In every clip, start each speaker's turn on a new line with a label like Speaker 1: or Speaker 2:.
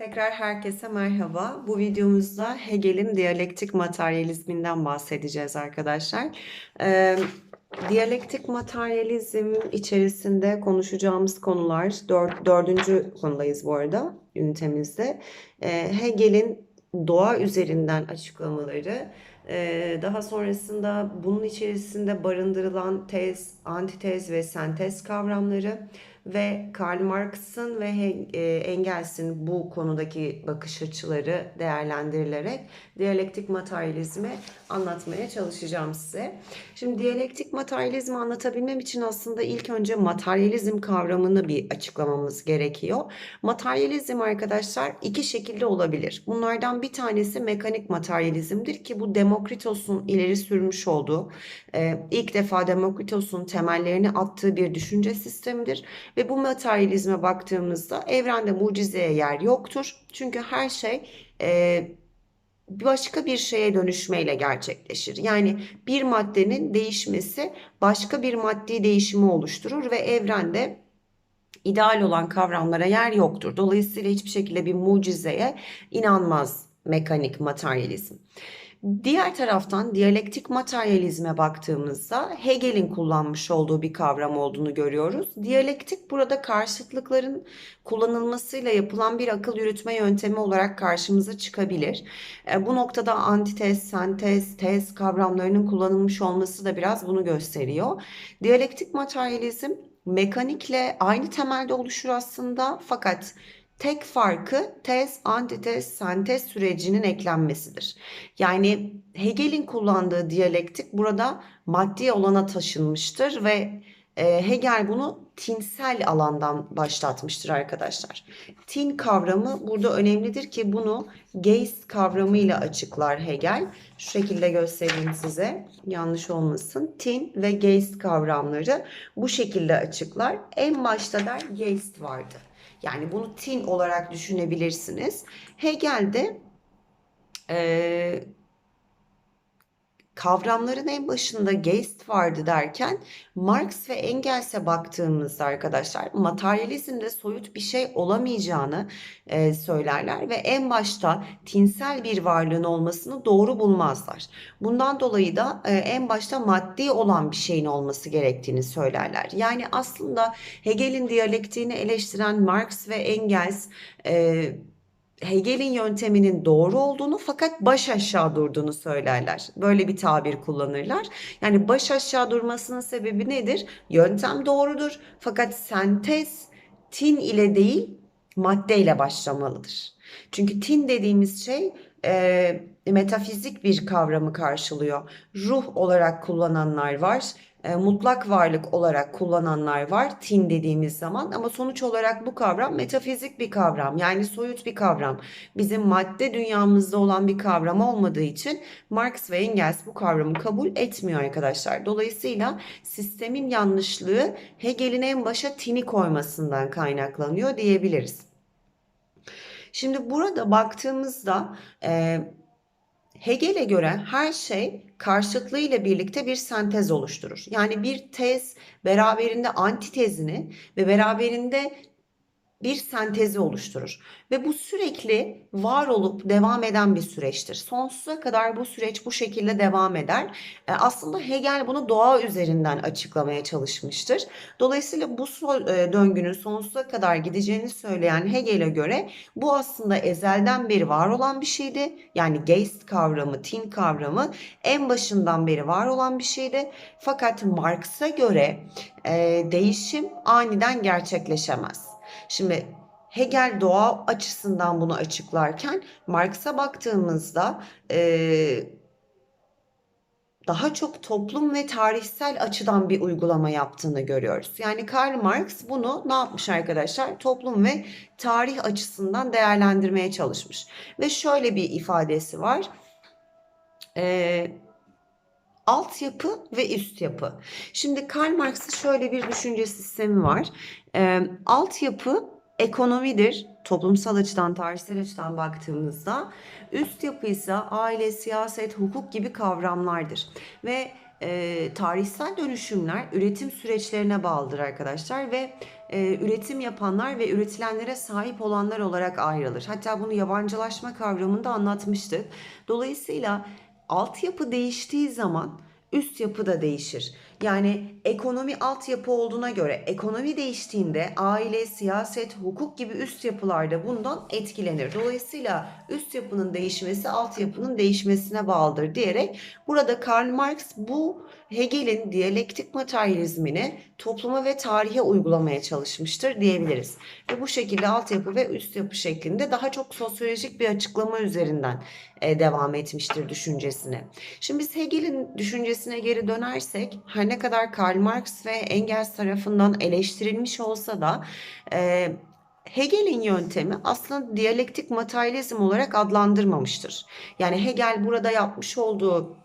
Speaker 1: Tekrar herkese merhaba. Bu videomuzda Hegel'in diyalektik materyalizminden bahsedeceğiz arkadaşlar. Ee, diyalektik materyalizm içerisinde konuşacağımız konular, dört, dördüncü konudayız bu arada ünitemizde. Ee, Hegel'in doğa üzerinden açıklamaları, daha sonrasında bunun içerisinde barındırılan tez, antitez ve sentez kavramları ve Karl Marx'ın ve e, Engels'in bu konudaki bakış açıları değerlendirilerek diyalektik materyalizmi anlatmaya çalışacağım size. Şimdi diyalektik materyalizmi anlatabilmem için aslında ilk önce materyalizm kavramını bir açıklamamız gerekiyor. Materyalizm arkadaşlar iki şekilde olabilir. Bunlardan bir tanesi mekanik materyalizmdir ki bu Demokritos'un ileri sürmüş olduğu, e, ilk defa Demokritos'un temellerini attığı bir düşünce sistemidir. Ve bu materyalizme baktığımızda evrende mucizeye yer yoktur. Çünkü her şey e, başka bir şeye dönüşmeyle gerçekleşir. Yani bir maddenin değişmesi başka bir maddi değişimi oluşturur ve evrende ideal olan kavramlara yer yoktur. Dolayısıyla hiçbir şekilde bir mucizeye inanmaz mekanik materyalizm. Diğer taraftan diyalektik materyalizme baktığımızda Hegel'in kullanmış olduğu bir kavram olduğunu görüyoruz. Diyalektik burada karşıtlıkların kullanılmasıyla yapılan bir akıl yürütme yöntemi olarak karşımıza çıkabilir. E, bu noktada antitez, sentez, tez kavramlarının kullanılmış olması da biraz bunu gösteriyor. Diyalektik materyalizm mekanikle aynı temelde oluşur aslında fakat tek farkı tez, antitez, sentez sürecinin eklenmesidir. Yani Hegel'in kullandığı diyalektik burada maddi olana taşınmıştır ve e, Hegel bunu tinsel alandan başlatmıştır arkadaşlar. Tin kavramı burada önemlidir ki bunu Geist kavramıyla açıklar Hegel. Şu şekilde göstereyim size yanlış olmasın. Tin ve Geist kavramları bu şekilde açıklar. En başta der Geist vardı. Yani bunu tin olarak düşünebilirsiniz. Hegel de e, kavramların en başında Geist vardı derken Marx ve Engels'e baktığımızda arkadaşlar materyalizmde soyut bir şey olamayacağını e, söylerler ve en başta tinsel bir varlığın olmasını doğru bulmazlar. Bundan dolayı da e, en başta maddi olan bir şeyin olması gerektiğini söylerler. Yani aslında Hegel'in diyalektiğini eleştiren Marx ve Engels e, Hegel'in yönteminin doğru olduğunu fakat baş aşağı durduğunu söylerler. Böyle bir tabir kullanırlar. Yani baş aşağı durmasının sebebi nedir? Yöntem doğrudur fakat sentez tin ile değil madde ile başlamalıdır. Çünkü tin dediğimiz şey e, metafizik bir kavramı karşılıyor. Ruh olarak kullananlar var e, mutlak varlık olarak kullananlar var tin dediğimiz zaman ama sonuç olarak bu kavram metafizik bir kavram yani soyut bir kavram. Bizim madde dünyamızda olan bir kavram olmadığı için Marx ve Engels bu kavramı kabul etmiyor arkadaşlar. Dolayısıyla sistemin yanlışlığı Hegel'in en başa tini koymasından kaynaklanıyor diyebiliriz. Şimdi burada baktığımızda e, Hegel'e göre her şey karşıtlığıyla birlikte bir sentez oluşturur. Yani bir tez beraberinde antitezini ve beraberinde bir sentezi oluşturur. Ve bu sürekli var olup devam eden bir süreçtir. Sonsuza kadar bu süreç bu şekilde devam eder. E, aslında Hegel bunu doğa üzerinden açıklamaya çalışmıştır. Dolayısıyla bu e, döngünün sonsuza kadar gideceğini söyleyen Hegel'e göre bu aslında ezelden beri var olan bir şeydi. Yani Geist kavramı, Tin kavramı en başından beri var olan bir şeydi. Fakat Marx'a göre e, değişim aniden gerçekleşemez. Şimdi Hegel doğa açısından bunu açıklarken Marx'a baktığımızda e, daha çok toplum ve tarihsel açıdan bir uygulama yaptığını görüyoruz. Yani Karl Marx bunu ne yapmış arkadaşlar? Toplum ve tarih açısından değerlendirmeye çalışmış. Ve şöyle bir ifadesi var. Eee altyapı ve üst yapı. Şimdi Karl Marx'ın şöyle bir düşünce sistemi var. E, altyapı ekonomidir. Toplumsal açıdan, tarihsel açıdan baktığımızda. Üst yapı ise aile, siyaset, hukuk gibi kavramlardır. Ve e, tarihsel dönüşümler üretim süreçlerine bağlıdır arkadaşlar ve e, üretim yapanlar ve üretilenlere sahip olanlar olarak ayrılır. Hatta bunu yabancılaşma kavramında anlatmıştık. Dolayısıyla altyapı değiştiği zaman üst yapı da değişir. Yani ekonomi altyapı olduğuna göre ekonomi değiştiğinde aile, siyaset, hukuk gibi üst yapılarda bundan etkilenir. Dolayısıyla üst yapının değişmesi altyapının değişmesine bağlıdır diyerek burada Karl Marx bu Hegel'in diyalektik materyalizmini topluma ve tarihe uygulamaya çalışmıştır diyebiliriz. Ve bu şekilde altyapı ve üst yapı şeklinde daha çok sosyolojik bir açıklama üzerinden e, devam etmiştir düşüncesine. Şimdi biz Hegel'in düşüncesine geri dönersek her ne kadar Karl Marx ve Engels tarafından eleştirilmiş olsa da e, Hegel'in yöntemi aslında diyalektik materyalizm olarak adlandırmamıştır. Yani Hegel burada yapmış olduğu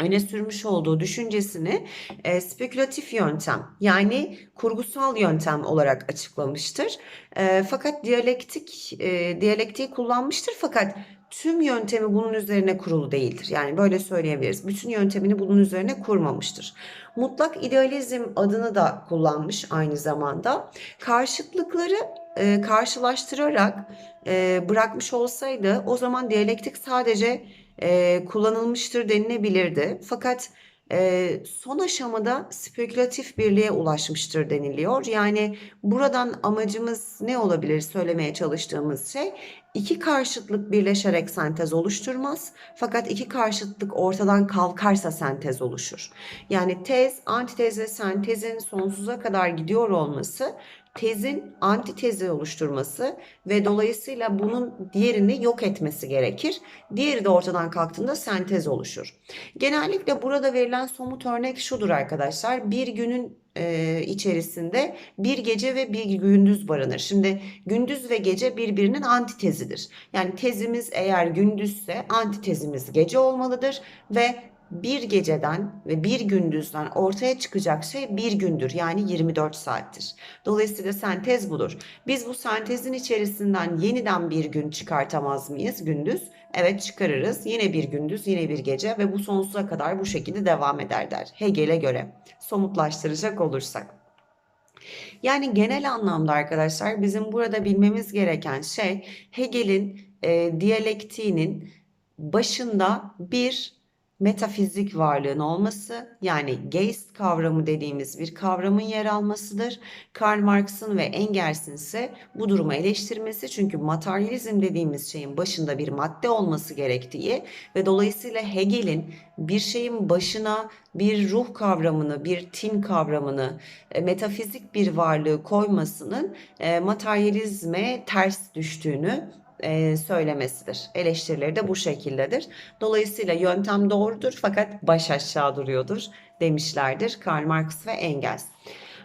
Speaker 1: öne sürmüş olduğu düşüncesini e, spekülatif yöntem yani kurgusal yöntem olarak açıklamıştır. E, fakat diyalektik e, diyalektiği kullanmıştır fakat tüm yöntemi bunun üzerine kurulu değildir. Yani böyle söyleyebiliriz. Bütün yöntemini bunun üzerine kurmamıştır. Mutlak idealizm adını da kullanmış aynı zamanda. Karşıtlıkları e, karşılaştırarak e, bırakmış olsaydı o zaman diyalektik sadece e, kullanılmıştır denilebilirdi. Fakat e, son aşamada spekülatif birliğe ulaşmıştır deniliyor. Yani buradan amacımız ne olabilir söylemeye çalıştığımız şey iki karşıtlık birleşerek sentez oluşturmaz. Fakat iki karşıtlık ortadan kalkarsa sentez oluşur. Yani tez, antitez ve sentezin sonsuza kadar gidiyor olması tezin antitezi oluşturması ve dolayısıyla bunun diğerini yok etmesi gerekir. Diğeri de ortadan kalktığında sentez oluşur. Genellikle burada verilen somut örnek şudur arkadaşlar. Bir günün e, içerisinde bir gece ve bir gündüz barınır. Şimdi gündüz ve gece birbirinin antitezidir. Yani tezimiz eğer gündüzse antitezimiz gece olmalıdır ve bir geceden ve bir gündüzden ortaya çıkacak şey bir gündür yani 24 saattir. Dolayısıyla sentez budur. Biz bu sentezin içerisinden yeniden bir gün çıkartamaz mıyız gündüz? Evet çıkarırız. Yine bir gündüz, yine bir gece ve bu sonsuza kadar bu şekilde devam eder der. Hegel'e göre somutlaştıracak olursak. Yani genel anlamda arkadaşlar bizim burada bilmemiz gereken şey Hegel'in e, diyalektiğinin başında bir metafizik varlığın olması yani Geist kavramı dediğimiz bir kavramın yer almasıdır. Karl Marx'ın ve Engels'in ise bu durumu eleştirmesi çünkü materyalizm dediğimiz şeyin başında bir madde olması gerektiği ve dolayısıyla Hegel'in bir şeyin başına bir ruh kavramını, bir tin kavramını, e, metafizik bir varlığı koymasının e, materyalizme ters düştüğünü e, söylemesidir. Eleştirileri de bu şekildedir. Dolayısıyla yöntem doğrudur fakat baş aşağı duruyordur demişlerdir Karl Marx ve Engels.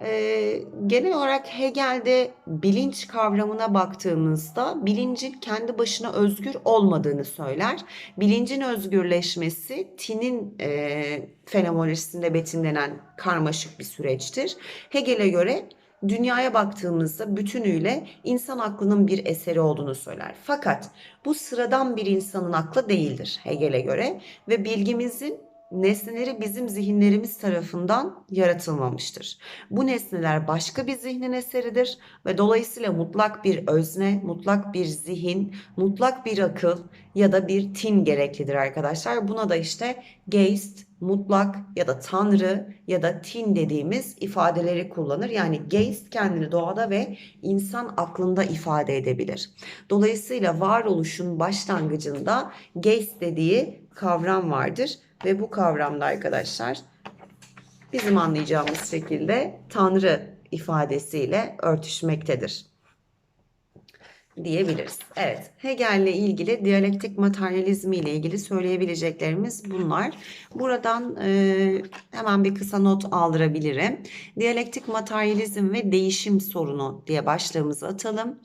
Speaker 1: E, genel olarak Hegel'de bilinç kavramına baktığımızda bilincin kendi başına özgür olmadığını söyler. Bilincin özgürleşmesi Tin'in e, fenomenolojisinde betimlenen karmaşık bir süreçtir. Hegel'e göre dünyaya baktığımızda bütünüyle insan aklının bir eseri olduğunu söyler. Fakat bu sıradan bir insanın aklı değildir Hegel'e göre ve bilgimizin nesneleri bizim zihinlerimiz tarafından yaratılmamıştır. Bu nesneler başka bir zihnin eseridir ve dolayısıyla mutlak bir özne, mutlak bir zihin, mutlak bir akıl ya da bir tin gereklidir arkadaşlar. Buna da işte Geist, mutlak ya da tanrı ya da tin dediğimiz ifadeleri kullanır. Yani Geist kendini doğada ve insan aklında ifade edebilir. Dolayısıyla varoluşun başlangıcında Geist dediği kavram vardır ve bu kavramda arkadaşlar bizim anlayacağımız şekilde Tanrı ifadesiyle örtüşmektedir diyebiliriz. Evet, Hegel'le ilgili diyalektik materyalizmi ile ilgili söyleyebileceklerimiz bunlar. Buradan e, hemen bir kısa not aldırabilirim. Diyalektik materyalizm ve değişim sorunu diye başlığımızı atalım.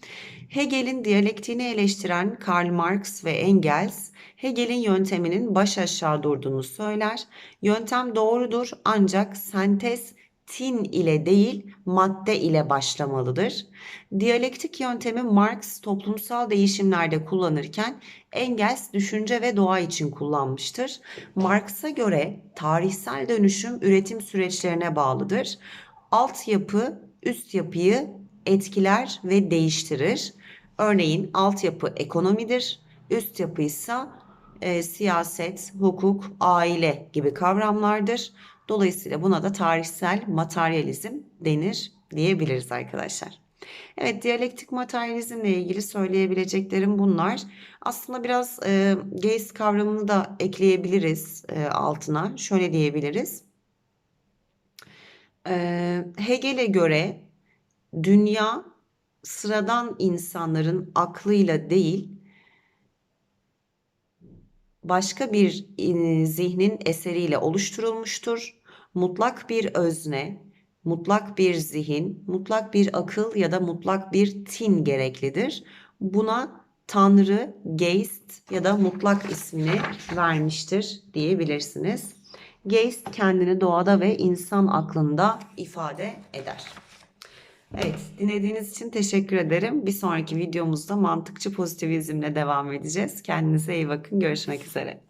Speaker 1: Hegel'in diyalektiğini eleştiren Karl Marx ve Engels, Hegel'in yönteminin baş aşağı durduğunu söyler. Yöntem doğrudur ancak sentez tin ile değil madde ile başlamalıdır. Diyalektik yöntemi Marx toplumsal değişimlerde kullanırken Engels düşünce ve doğa için kullanmıştır. Marx'a göre tarihsel dönüşüm üretim süreçlerine bağlıdır. Altyapı üst yapıyı etkiler ve değiştirir. Örneğin altyapı ekonomidir, üst yapı ise e, siyaset, hukuk, aile gibi kavramlardır. Dolayısıyla buna da tarihsel materyalizm denir diyebiliriz arkadaşlar. Evet, diyalektik materyalizmle ilgili söyleyebileceklerim bunlar. Aslında biraz e, Geist kavramını da ekleyebiliriz e, altına. Şöyle diyebiliriz. E, Hegel'e göre dünya sıradan insanların aklıyla değil, başka bir zihnin eseriyle oluşturulmuştur. Mutlak bir özne, mutlak bir zihin, mutlak bir akıl ya da mutlak bir tin gereklidir. Buna Tanrı, Geist ya da mutlak ismini vermiştir diyebilirsiniz. Geist kendini doğada ve insan aklında ifade eder. Evet, dinlediğiniz için teşekkür ederim. Bir sonraki videomuzda mantıkçı pozitivizmle devam edeceğiz. Kendinize iyi bakın. Görüşmek üzere.